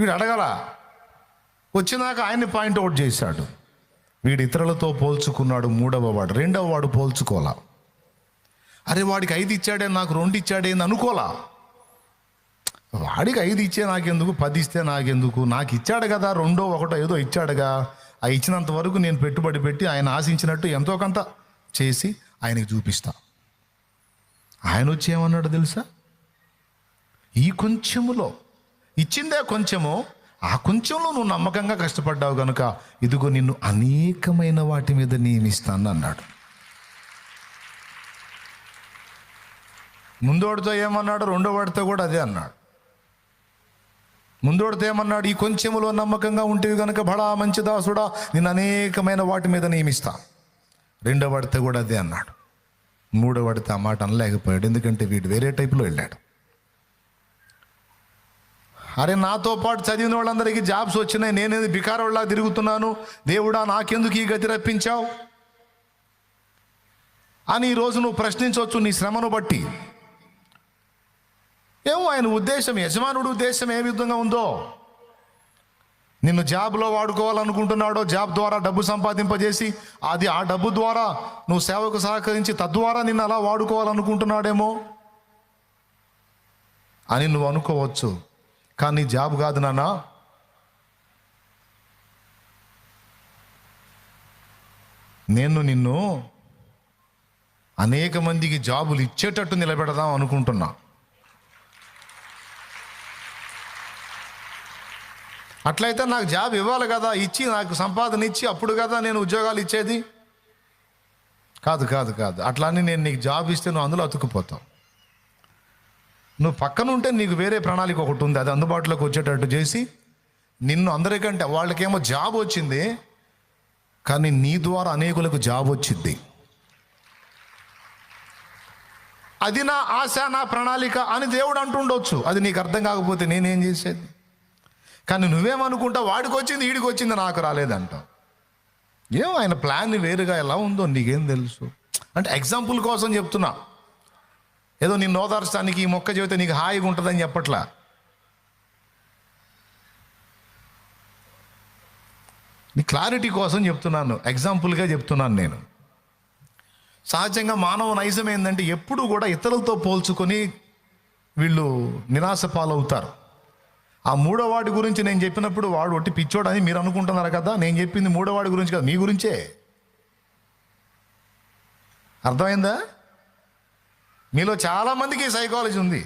వీడు అడగల. వచ్చినాక ఆయన్ని పాయింట్ అవుట్ చేశాడు. వీడు ఇతరులతో పోల్చుకున్నాడు మూడవ వాడు రెండవ వాడు పోల్చుకోలా. అరే వాడికి ఐదు ఇచ్చాడే నాకు రెండు ఇచ్చాడే అని అనుకోలా. వాడికి ఐదు ఇచ్చే నాకెందుకు పది ఇస్తే నాకెందుకు? నాకు ఇచ్చాడు కదా రెండో ఒకటో ఏదో ఇచ్చాడుగా. ఆ ఇచ్చినంత వరకు నేను పెట్టుబడి పెట్టి ఆయన ఆశించినట్టు ఎంతో కొంత చేసి ఆయనకి చూపిస్తా. ఆయన వచ్చి ఏమన్నాడు తెలుసా? ఈ కొంచెములో ఇచ్చిందే కొంచెము ఆ కొంచెంలో నువ్వు నమ్మకంగా కష్టపడ్డావు కనుక ఇదిగో నిన్ను అనేకమైన వాటి మీద నియమిస్తాను అన్నాడు. ముందోడితో ఏమన్నాడు? రెండో వాడితో కూడా అదే అన్నాడు. ముందోడితో ఏమన్నాడు? ఈ కొంచెములో నమ్మకంగా ఉంటేవి కనుక బడా మంచి దాసుడా నేను అనేకమైన వాటి మీద నియమిస్తా. రెండో వాడితో కూడా అదే అన్నాడు. మూడో వాడితో ఆ మాట అనలేకపోయాడు ఎందుకంటే వీడు వేరే టైపులో వెళ్ళాడు. అరే నాతో పాటు చదివిన వాళ్ళందరికీ జాబ్స్ వచ్చినాయి. నేనేది బికారోళ్ళ తిరుగుతున్నాను. దేవుడా నాకెందుకు ఈ గతి రప్పించావు? అని ఈరోజు నువ్వు ప్రశ్నించవచ్చు నీ శ్రమను బట్టి. ఏమో ఆయన ఉద్దేశం యజమానుడు ఉద్దేశం ఏ విధంగా ఉందో. నిన్ను జాబ్లో వాడుకోవాలనుకుంటున్నాడో జాబ్ ద్వారా డబ్బు సంపాదింపజేసి అది ఆ డబ్బు ద్వారా నువ్వు సేవకు సహకరించి తద్వారా నిన్ను అలా వాడుకోవాలనుకుంటున్నాడేమో అని నువ్వు అనుకోవచ్చు. కానీ జాబ్ కాదు నాన్న. నేను నిన్ను అనేక మందికి జాబులు ఇచ్చేటట్టు నిలబెడదాం అనుకుంటున్నా. అట్లయితే నాకు జాబ్ ఇవ్వాలి కదా ఇచ్చి నాకు సంపాదన ఇచ్చి అప్పుడు కదా నేను ఉద్యోగాలు ఇచ్చేది. కాదు కాదు కాదు. అట్లా అని నేను నీకు జాబ్ ఇస్తే నువ్వు అందులో అతుక్కుపోతావు. నువ్వు పక్కన ఉంటే నీకు వేరే ప్రణాళిక ఒకటి ఉంది. అది అందుబాటులోకి వచ్చేటట్టు చేసి నిన్ను అందరికంటే వాళ్ళకేమో జాబ్ వచ్చింది. కానీ నీ ద్వారా అనేకులకు జాబ్ వచ్చింది. అది నా ఆశ నా ప్రణాళిక అని దేవుడు అంటుండొచ్చు. అది నీకు అర్థం కాకపోతే నేనేం చేసేది? కానీ నువ్వేమనుకుంటా వాడికి వచ్చింది వీడికి వచ్చింది నాకు రాలేదంటావు ఏమో ఆయన ప్లాన్ వేరుగా ఎలా ఉందో నీకేం తెలుసు. అంటే ఎగ్జాంపుల్ కోసం చెప్తున్నా. ఏదో నిన్ను ఓదార్చడానికి ఈ మొక్క చెబితే నీకు హాయిగా ఉంటుందని చెప్పట్లా? నీ క్లారిటీ కోసం చెప్తున్నాను ఎగ్జాంపుల్గా చెప్తున్నాను నేను. సహజంగా మానవ నైజం ఏంటంటే ఎప్పుడు కూడా ఇతరులతో పోల్చుకొని వీళ్ళు నిరాశ పాలవుతారు. ఆ మూడోవాడి గురించి నేను చెప్పినప్పుడు వాడు ఒట్టి పిచ్చోడని మీరు అనుకుంటున్నారు కదా? నేను చెప్పింది మూడోవాడి గురించి కదా మీ గురించే. అర్థమైందా? మీలో చాలామందికి సైకాలజీ ఉంది.